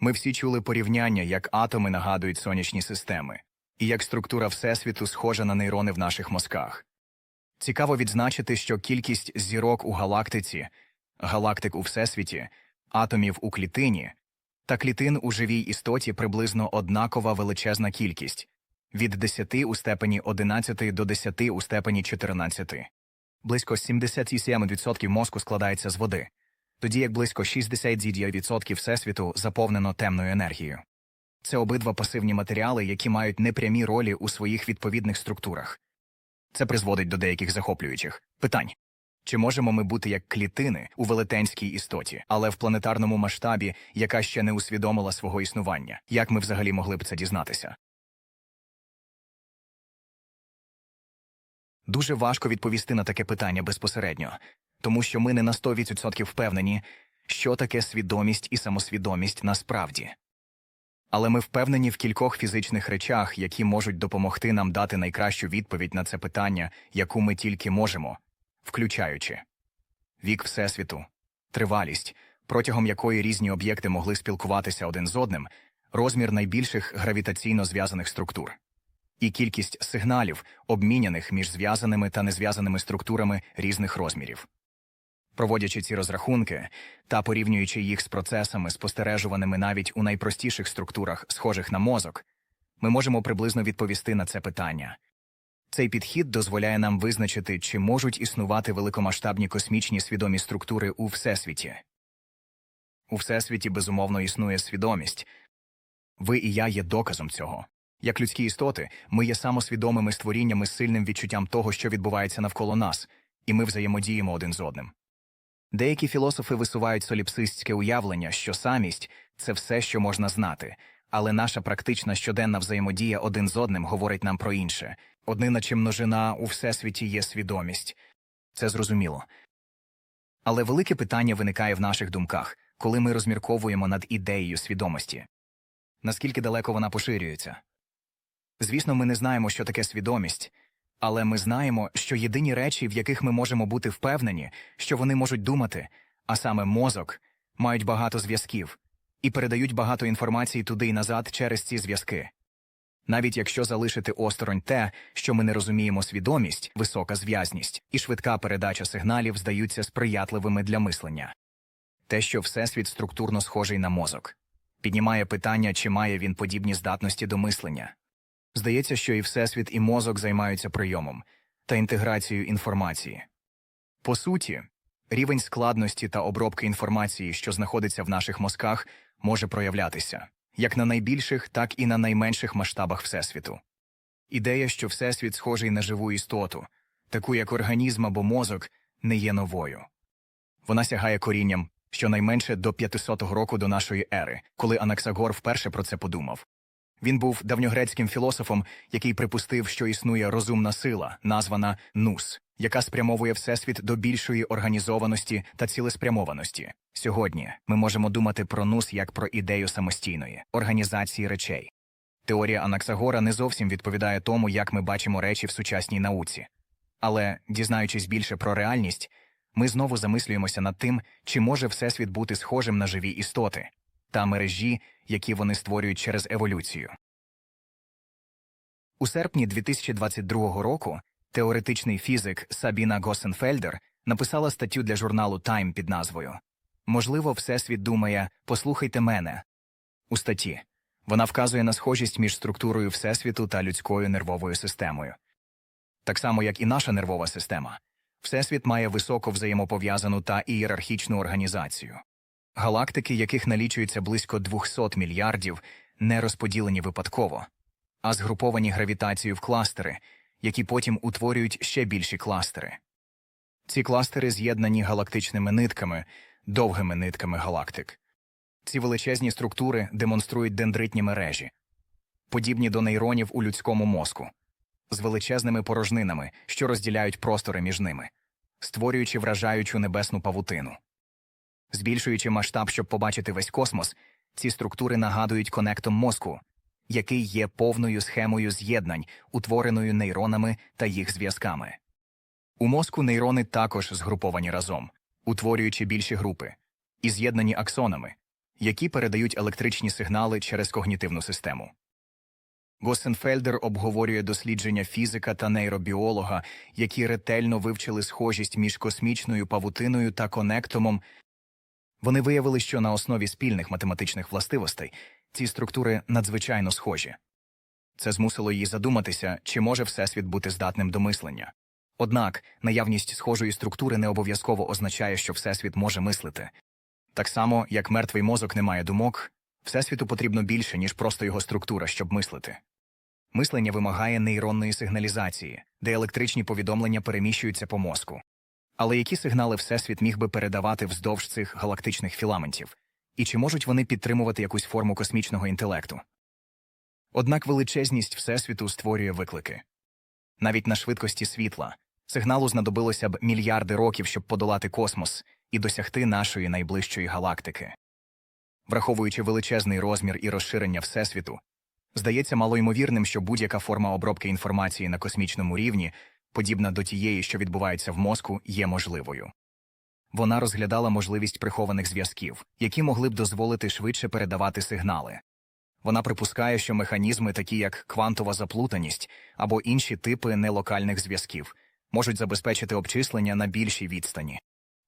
Ми всі чули порівняння, як атоми нагадують сонячні системи, і як структура Всесвіту схожа на нейрони в наших мозках. Цікаво відзначити, що кількість зірок у галактиці, галактик у Всесвіті, атомів у клітині та клітин у живій істоті приблизно однакова величезна кількість від 10 у степені 11 до 10 у степені 14. Близько 77% мозку складається з води, тоді як близько 60% Всесвіту заповнено темною енергією. Це обидва пасивні матеріали, які мають непрямі ролі у своїх відповідних структурах. Це призводить до деяких захоплюючих питань. Чи можемо ми бути як клітини у велетенській істоті, але в планетарному масштабі, яка ще не усвідомила свого існування? Як ми взагалі могли б це дізнатися? Дуже важко відповісти на таке питання безпосередньо, тому що ми не на 100% впевнені, що таке свідомість і самосвідомість насправді. Але ми впевнені в кількох фізичних речах, які можуть допомогти нам дати найкращу відповідь на це питання, яку ми тільки можемо, включаючи вік Всесвіту, тривалість, протягом якої різні об'єкти могли спілкуватися один з одним, розмір найбільших гравітаційно зв'язаних структур, і кількість сигналів, обміняних між зв'язаними та незв'язаними структурами різних розмірів. Проводячи ці розрахунки та порівнюючи їх з процесами, спостережуваними навіть у найпростіших структурах, схожих на мозок, ми можемо приблизно відповісти на це питання. Цей підхід дозволяє нам визначити, чи можуть існувати великомасштабні космічні свідомі структури у Всесвіті. У Всесвіті безумовно існує свідомість. Ви і я є доказом цього. Як людські істоти, ми є самосвідомими створіннями з сильним відчуттям того, що відбувається навколо нас, і ми взаємодіємо один з одним. Деякі філософи висувають соліпсистське уявлення, що самість це все, що можна знати, але наша практична щоденна взаємодія один з одним говорить нам про інше. Однина чи множина у всесвіті є свідомість. Це зрозуміло. Але велике питання виникає в наших думках, коли ми розмірковуємо над ідеєю свідомості. Наскільки далеко вона поширюється? Звісно, ми не знаємо, що таке свідомість, але ми знаємо, що єдині речі, в яких ми можемо бути впевнені, що вони можуть думати, а саме мозок, мають багато зв'язків і передають багато інформації туди й назад через ці зв'язки. Навіть якщо залишити осторонь те, що ми не розуміємо свідомість, висока зв'язність і швидка передача сигналів здаються сприятливими для мислення. Те, що Всесвіт структурно схожий на мозок, піднімає питання, чи має він подібні здатності до мислення. Здається, що і Всесвіт, і мозок займаються прийомом та інтеграцією інформації. По суті, рівень складності та обробки інформації, що знаходиться в наших мозках, може проявлятися як на найбільших, так і на найменших масштабах Всесвіту. Ідея, що Всесвіт схожий на живу істоту, таку як організм або мозок, не є новою. Вона сягає корінням щонайменше до 500 року до нашої ери, коли Анаксагор вперше про це подумав. Він був давньогрецьким філософом, який припустив, що існує розумна сила, названа Нус, яка спрямовує Всесвіт до більшої організованості та цілеспрямованості. Сьогодні ми можемо думати про Нус як про ідею самостійної організації речей. Теорія Анаксагора не зовсім відповідає тому, як ми бачимо речі в сучасній науці. Але, дізнаючись більше про реальність, ми знову замислюємося над тим, чи може Всесвіт бути схожим на живі істоти та мережі, які вони створюють через еволюцію. У серпні 2022 року теоретичний фізик Сабіна Госенфельдер написала статтю для журналу Time під назвою Можливо, Всесвіт думає Послухайте мене. У статті вона вказує на схожість між структурою Всесвіту та людською нервовою системою. Так само, як і наша нервова система, Всесвіт має високо взаємопов'язану та ієрархічну організацію. Галактики, яких налічується близько 200 мільярдів, не розподілені випадково, а згруповані гравітацією в кластери, які потім утворюють ще більші кластери. Ці кластери з'єднані галактичними нитками, довгими нитками галактик. Ці величезні структури демонструють дендритні мережі, подібні до нейронів у людському мозку, з величезними порожнинами, що розділяють простори між ними, створюючи вражаючу небесну павутину. Збільшуючи масштаб, щоб побачити весь космос, ці структури нагадують конектом мозку, який є повною схемою з'єднань, утвореною нейронами та їх зв'язками. У мозку нейрони також згруповані разом, утворюючи більші групи, і з'єднані аксонами, які передають електричні сигнали через когнітивну систему. Госенфельдер обговорює дослідження фізика та нейробіолога, які ретельно вивчили схожість між космічною павутиною та конектомом. Вони виявили, що на основі спільних математичних властивостей ці структури надзвичайно схожі. Це змусило її задуматися, чи може Всесвіт бути здатним до мислення. Однак наявність схожої структури не обов'язково означає, що Всесвіт може мислити. Так само, як мертвий мозок не має думок, Всесвіту потрібно більше, ніж просто його структура, щоб мислити. Мислення вимагає нейронної сигналізації, де електричні повідомлення переміщуються по мозку. Але які сигнали Всесвіт міг би передавати вздовж цих галактичних філаментів? І чи можуть вони підтримувати якусь форму космічного інтелекту? Однак величезність Всесвіту створює виклики. Навіть на швидкості світла сигналу знадобилося б мільярди років, щоб подолати космос і досягти нашої найближчої галактики. Враховуючи величезний розмір і розширення Всесвіту, здається малоймовірним, що будь-яка форма обробки інформації на космічному рівні, подібна до тієї, що відбувається в мозку, є можливою. Вона розглядала можливість прихованих зв'язків, які могли б дозволити швидше передавати сигнали. Вона припускає, що механізми, такі як квантова заплутаність або інші типи нелокальних зв'язків, можуть забезпечити обчислення на більшій відстані.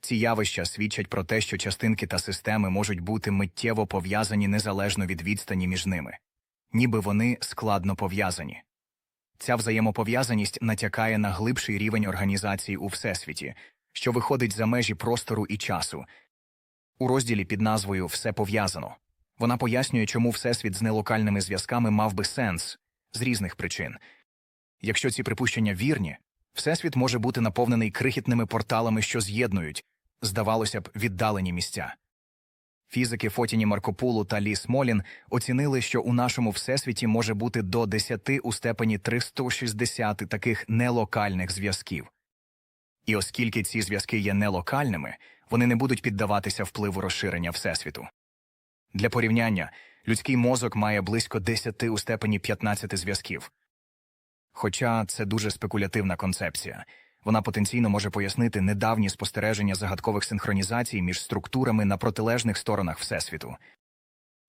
Ці явища свідчать про те, що частинки та системи можуть бути миттєво пов'язані незалежно від відстані між ними, ніби вони складно пов'язані. Ця взаємопов'язаність натякає на глибший рівень організації у Всесвіті, що виходить за межі простору і часу. У розділі під назвою Все пов'язано вона пояснює, чому Всесвіт з нелокальними зв'язками мав би сенс з різних причин. Якщо ці припущення вірні, Всесвіт може бути наповнений крихітними порталами, що з'єднують, здавалося б, віддалені місця. Фізики Фотіні Маркопулу та Лі Смолін оцінили, що у нашому всесвіті може бути до 10 у степені 360 таких нелокальних зв'язків. І оскільки ці зв'язки є нелокальними, вони не будуть піддаватися впливу розширення Всесвіту. Для порівняння, людський мозок має близько 10 у степені 15 зв'язків. Хоча це дуже спекулятивна концепція, вона потенційно може пояснити недавні спостереження загадкових синхронізацій між структурами на протилежних сторонах Всесвіту.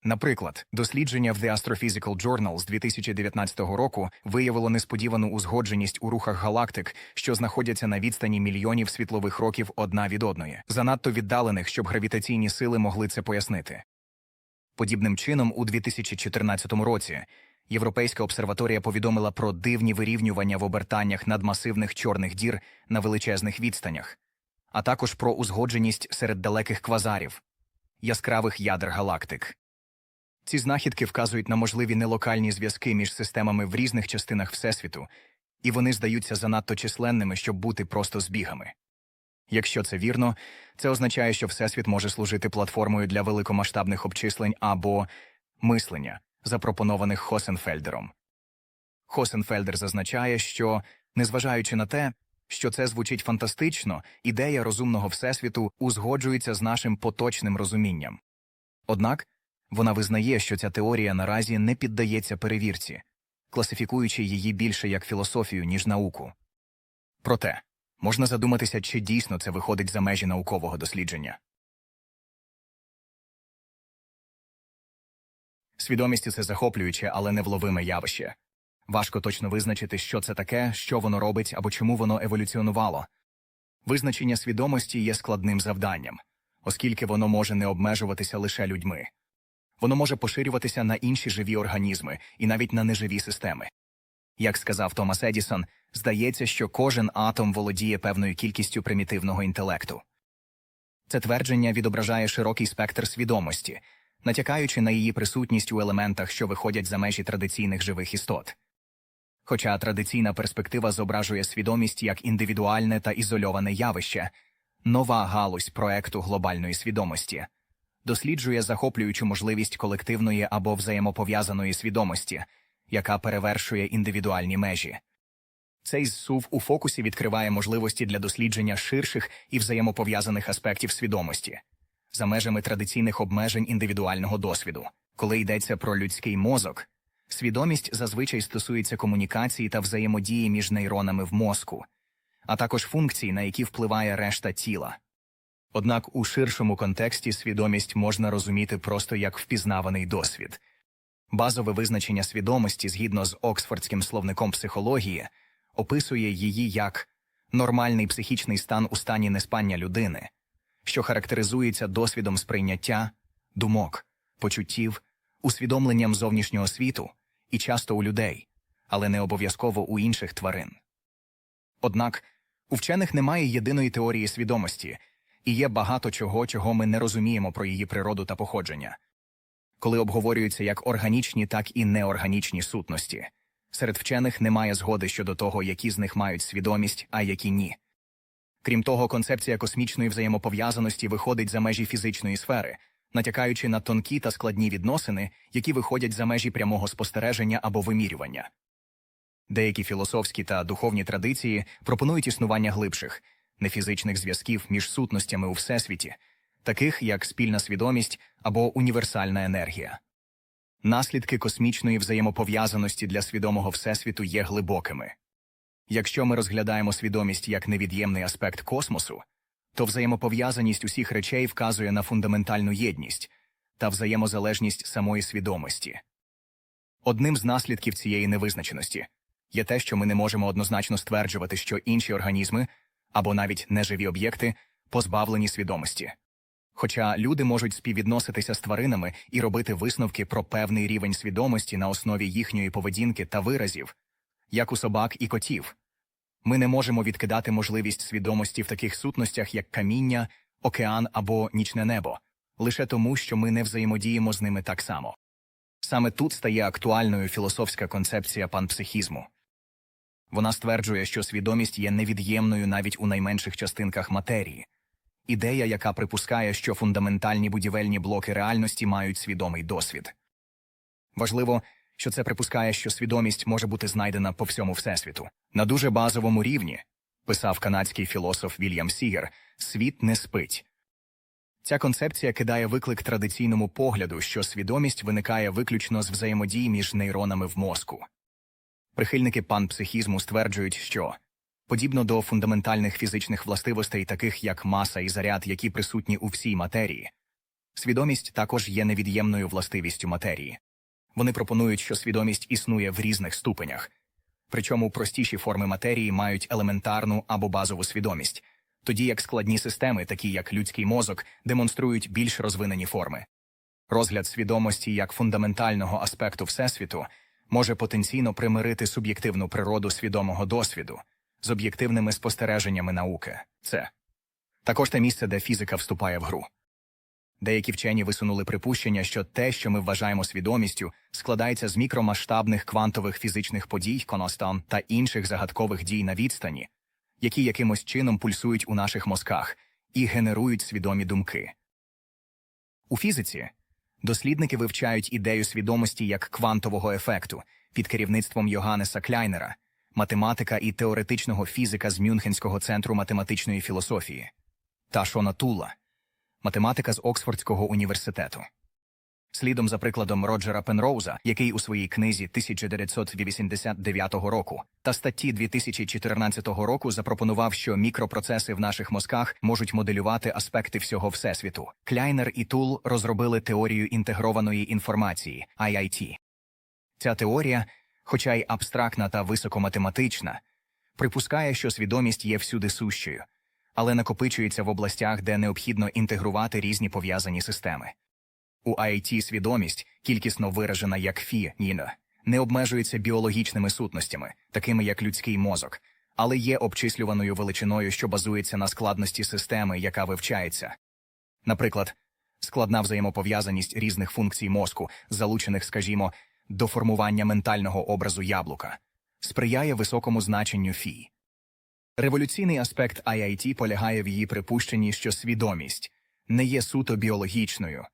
Наприклад, дослідження в The Astrophysical Journal з 2019 року виявило несподівану узгодженість у рухах галактик, що знаходяться на відстані мільйонів світлових років одна від одної, занадто віддалених, щоб гравітаційні сили могли це пояснити. Подібним чином, у 2014 році Європейська обсерваторія повідомила про дивні вирівнювання в обертаннях надмасивних чорних дір на величезних відстанях, а також про узгодженість серед далеких квазарів, яскравих ядер галактик. Ці знахідки вказують на можливі нелокальні зв'язки між системами в різних частинах Всесвіту, і вони здаються занадто численними, щоб бути просто збігами. Якщо це вірно, це означає, що Всесвіт може служити платформою для великомасштабних обчислень або мислення, запропонованих Хосенфельдером. Хосенфельдер зазначає, що, незважаючи на те, що це звучить фантастично, ідея розумного Всесвіту узгоджується з нашим поточним розумінням. Однак вона визнає, що ця теорія наразі не піддається перевірці, класифікуючи її більше як філософію, ніж науку. Проте можна задуматися, чи дійсно це виходить за межі наукового дослідження. Свідомість це захоплююче, але невловиме явище. Важко точно визначити, що це таке, що воно робить або чому воно еволюціонувало. Визначення свідомості є складним завданням, оскільки воно може не обмежуватися лише людьми. Воно може поширюватися на інші живі організми і навіть на неживі системи. Як сказав Томас Едісон, здається, що кожен атом володіє певною кількістю примітивного інтелекту. Це твердження відображає широкий спектр свідомості, натякаючи на її присутність у елементах, що виходять за межі традиційних живих істот. Хоча традиційна перспектива зображує свідомість як індивідуальне та ізольоване явище, нова галузь проекту глобальної свідомості досліджує захоплюючу можливість колективної або взаємопов'язаної свідомості, яка перевершує індивідуальні межі. Цей зсув у фокусі відкриває можливості для дослідження ширших і взаємопов'язаних аспектів свідомості за межами традиційних обмежень індивідуального досвіду. Коли йдеться про людський мозок, свідомість зазвичай стосується комунікації та взаємодії між нейронами в мозку, а також функцій, на які впливає решта тіла. Однак у ширшому контексті свідомість можна розуміти просто як впізнаваний досвід. Базове визначення свідомості згідно з Оксфордським словником психології описує її як нормальний психічний стан у стані неспання людини, що характеризується досвідом сприйняття, думок, почуттів, усвідомленням зовнішнього світу і часто у людей, але не обов'язково у інших тварин. Однак у вчених немає єдиної теорії свідомості, і є багато чого, чого ми не розуміємо про її природу та походження. Коли обговорюються як органічні, так і неорганічні сутності. Серед вчених немає згоди щодо того, які з них мають свідомість, а які ні. Крім того, концепція космічної взаємопов'язаності виходить за межі фізичної сфери, натякаючи на тонкі та складні відносини, які виходять за межі прямого спостереження або вимірювання. Деякі філософські та духовні традиції пропонують існування глибших, нефізичних зв'язків між сутностями у всесвіті, таких як спільна свідомість або універсальна енергія. Наслідки космічної взаємопов'язаності для свідомого всесвіту є глибокими. Якщо ми розглядаємо свідомість як невід'ємний аспект космосу, то взаємопов'язаність усіх речей вказує на фундаментальну єдність та взаємозалежність самої свідомості. Одним з наслідків цієї невизначеності є те, що ми не можемо однозначно стверджувати, що інші організми або навіть неживі об'єкти позбавлені свідомості. Хоча люди можуть співвідноситися з тваринами і робити висновки про певний рівень свідомості на основі їхньої поведінки та виразів, як у собак і котів, ми не можемо відкидати можливість свідомості в таких сутностях, як каміння, океан або нічне небо, лише тому, що ми не взаємодіємо з ними так само. Саме тут стає актуальною філософська концепція панпсихізму. Вона стверджує, що свідомість є невід'ємною навіть у найменших частинках матерії. Ідея, яка припускає, що фундаментальні будівельні блоки реальності мають свідомий досвід. Важливо, що це припускає, що свідомість може бути знайдена по всьому всесвіту. На дуже базовому рівні, писав канадський філософ Вільям Сігер, світ не спить. Ця концепція кидає виклик традиційному погляду, що свідомість виникає виключно з взаємодії між нейронами в мозку. Прихильники панпсихізму стверджують, що подібно до фундаментальних фізичних властивостей, таких як маса і заряд, які присутні у всій матерії, свідомість також є невід'ємною властивістю матерії. Вони пропонують, що свідомість існує в різних ступенях, причому простіші форми матерії мають елементарну або базову свідомість, тоді як складні системи, такі як людський мозок, демонструють більш розвинені форми. Розгляд свідомості як фундаментального аспекту Всесвіту може потенційно примирити суб'єктивну природу свідомого досвіду з об'єктивними спостереженнями науки. Це також те місце, де фізика вступає в гру. Деякі вчені висунули припущення, що те, що ми вважаємо свідомістю, складається з мікромасштабних квантових фізичних подій, коностан та інших загадкових дій на відстані, які якимось чином пульсують у наших мозках і генерують свідомі думки. У фізиці дослідники вивчають ідею свідомості як квантового ефекту під керівництвом Йоганнеса Кляйнера, математика і теоретичного фізика з Мюнхенського центру математичної філософії, та Шона Тула, математика з Оксфордського університету. Слідом за прикладом Роджера Пенроуза, який у своїй книзі 1989 року та статті 2014 року запропонував, що мікропроцеси в наших мозках можуть моделювати аспекти всього всесвіту. Кляйнер і Тул розробили теорію інтегрованої інформації IIT. Ця теорія, хоча й абстрактна та високоматематична, припускає, що свідомість є всюди сущою, але накопичується в областях, де необхідно інтегрувати різні пов'язані системи. У IT свідомість, кількісно виражена як фі ніна, не обмежується біологічними сутностями, такими як людський мозок, але є обчислюваною величиною, що базується на складності системи, яка вивчається. Наприклад, складна взаємопов'язаність різних функцій мозку, залучених, скажімо, до формування ментального образу яблука, сприяє високому значенню фі. Революційний аспект IIT полягає в її припущенні, що свідомість не є суто біологічною.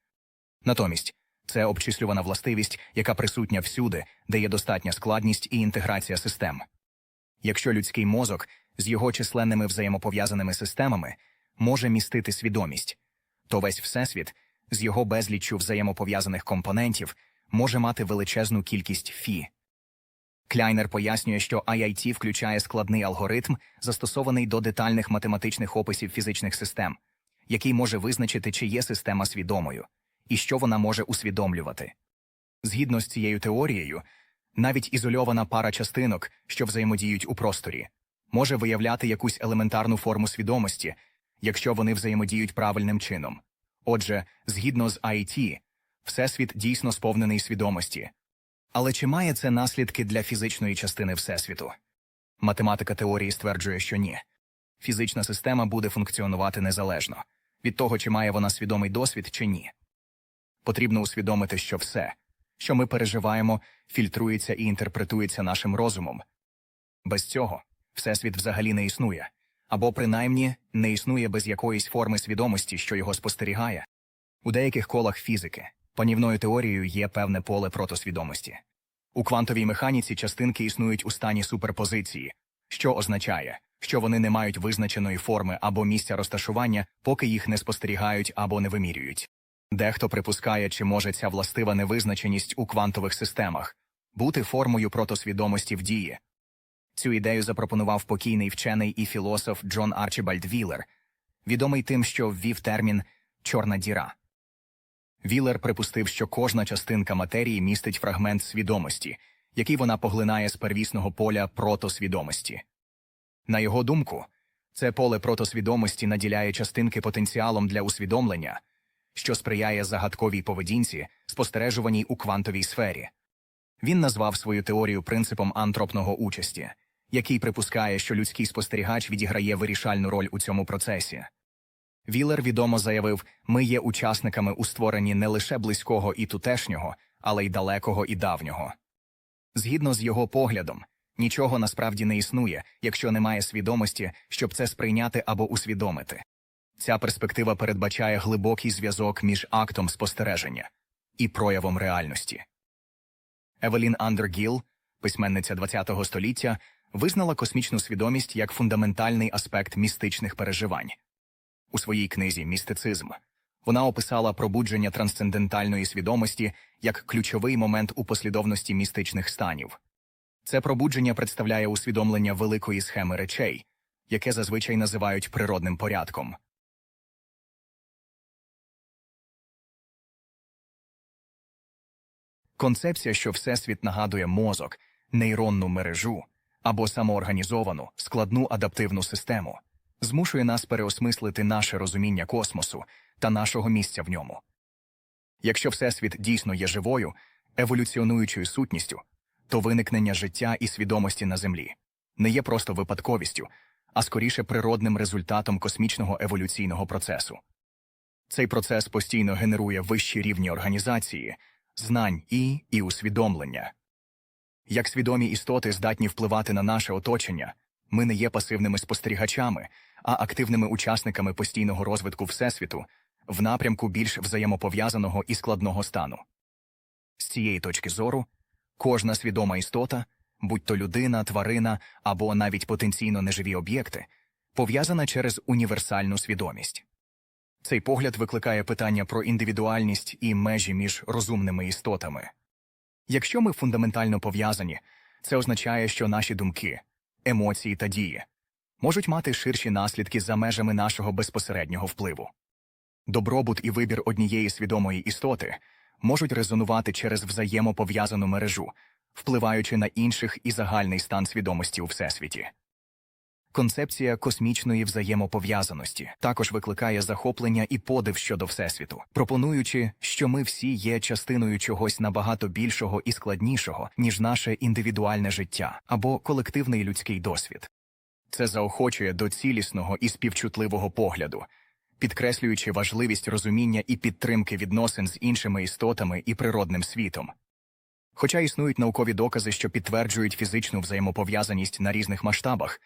Натомість це обчислювана властивість, яка присутня всюди, де є достатня складність і інтеграція систем. Якщо людський мозок з його численними взаємопов'язаними системами може містити свідомість, то весь всесвіт з його безліччю взаємопов'язаних компонентів може мати величезну кількість фі. Кляйнер пояснює, що IIT включає складний алгоритм, застосований до детальних математичних описів фізичних систем який може визначити, чи є система свідомою, і що вона може усвідомлювати. Згідно з цією теорією, навіть ізольована пара частинок, що взаємодіють у просторі, може виявляти якусь елементарну форму свідомості, якщо вони взаємодіють правильним чином. Отже, згідно з IT, Всесвіт дійсно сповнений свідомості. Але чи має це наслідки для фізичної частини Всесвіту? Математика теорії стверджує, що ні. Фізична система буде функціонувати незалежно від того, чи має вона свідомий досвід чи ні. Потрібно усвідомити, що все, що ми переживаємо, фільтрується і інтерпретується нашим розумом. Без цього Всесвіт взагалі не існує, або принаймні не існує без якоїсь форми свідомості, що його спостерігає. У деяких колах фізики панівною теорією є певне поле протосвідомості. У квантовій механіці частинки існують у стані суперпозиції, що означає, що вони не мають визначеної форми або місця розташування, поки їх не спостерігають або не вимірюють. Дехто припускає, чи може ця властива невизначеність у квантових системах бути формою протосвідомості в дії. Цю ідею запропонував покійний вчений і філософ Джон Арчібальд Віллер, відомий тим, що ввів термін чорна діра. Віллер припустив, що кожна частинка матерії містить фрагмент свідомості, який вона поглинає з первісного поля протосвідомості. На його думку, це поле протосвідомості наділяє частинки потенціалом для усвідомлення, що сприяє загадковій поведінці, спостережуваній у квантовій сфері. Він назвав свою теорію принципом антропного участі, який припускає, що людський спостерігач відіграє вирішальну роль у цьому процесі. Вілер відомо заявив, ми є учасниками у створенні не лише близького і тутешнього, але й далекого і давнього. Згідно з його поглядом, нічого насправді не існує, якщо немає свідомості, щоб це сприйняти або усвідомити. Ця перспектива передбачає глибокий зв'язок між актом спостереження і проявом реальності. Евелін Андергіл, письменниця ХХ століття, визнала космічну свідомість як фундаментальний аспект містичних переживань. У своїй книзі Містицизм вона описала пробудження трансцендентальної свідомості як ключовий момент у послідовності містичних станів. Це пробудження представляє усвідомлення великої схеми речей, яке зазвичай називають природним порядком. Концепція, що Всесвіт нагадує мозок, нейронну мережу або самоорганізовану, складну адаптивну систему, змушує нас переосмислити наше розуміння космосу та нашого місця в ньому. Якщо Всесвіт дійсно є живою, еволюціонуючою сутністю, то виникнення життя і свідомості на Землі не є просто випадковістю, а скоріше природним результатом космічного еволюційного процесу. Цей процес постійно генерує вищі рівні організації, знань і, і усвідомлення. Як свідомі істоти здатні впливати на наше оточення, ми не є пасивними спостерігачами, а активними учасниками постійного розвитку Всесвіту в напрямку більш взаємопов'язаного і складного стану. З цієї точки зору, кожна свідома істота, будь то людина, тварина або навіть потенційно неживі об'єкти, пов'язана через універсальну свідомість. Цей погляд викликає питання про індивідуальність і межі між розумними істотами. Якщо ми фундаментально пов'язані, це означає, що наші думки, емоції та дії можуть мати ширші наслідки за межами нашого безпосереднього впливу. Добробут і вибір однієї свідомої істоти можуть резонувати через взаємопов'язану мережу, впливаючи на інших і загальний стан свідомості у всесвіті. Концепція космічної взаємопов'язаності також викликає захоплення і подив щодо Всесвіту, пропонуючи, що ми всі є частиною чогось набагато більшого і складнішого, ніж наше індивідуальне життя або колективний людський досвід. Це заохочує до цілісного і співчутливого погляду, підкреслюючи важливість розуміння і підтримки відносин з іншими істотами і природним світом. Хоча існують наукові докази, що підтверджують фізичну взаємопов'язаність на різних масштабах,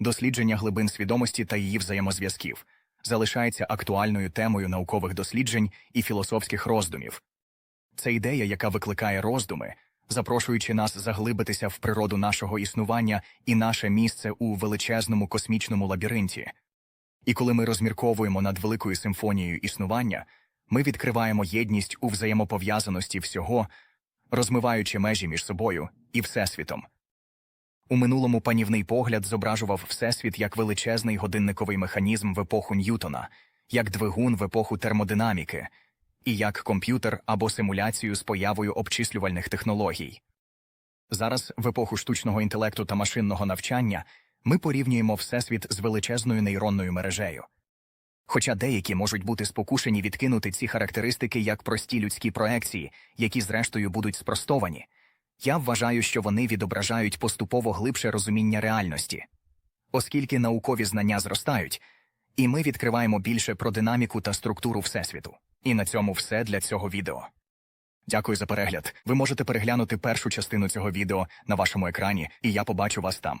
дослідження глибин свідомості та її взаємозв'язків залишається актуальною темою наукових досліджень і філософських роздумів. Це ідея, яка викликає роздуми, запрошуючи нас заглибитися в природу нашого існування і наше місце у величезному космічному лабіринті. І коли ми розмірковуємо над великою симфонією існування, ми відкриваємо єдність у взаємопов'язаності всього, розмиваючи межі між собою і Всесвітом. У минулому панівний погляд зображував Всесвіт як величезний годинниковий механізм в епоху Ньютона, як двигун в епоху термодинаміки, і як комп'ютер або симуляцію з появою обчислювальних технологій. Зараз, в епоху штучного інтелекту та машинного навчання, ми порівнюємо Всесвіт з величезною нейронною мережею. Хоча деякі можуть бути спокушені відкинути ці характеристики як прості людські проекції, які зрештою будуть спростовані, я вважаю, що вони відображають поступово глибше розуміння реальності. Оскільки наукові знання зростають, і ми відкриваємо більше про динаміку та структуру Всесвіту. І на цьому все для цього відео. Дякую за перегляд. Ви можете переглянути першу частину цього відео на вашому екрані, і я побачу вас там.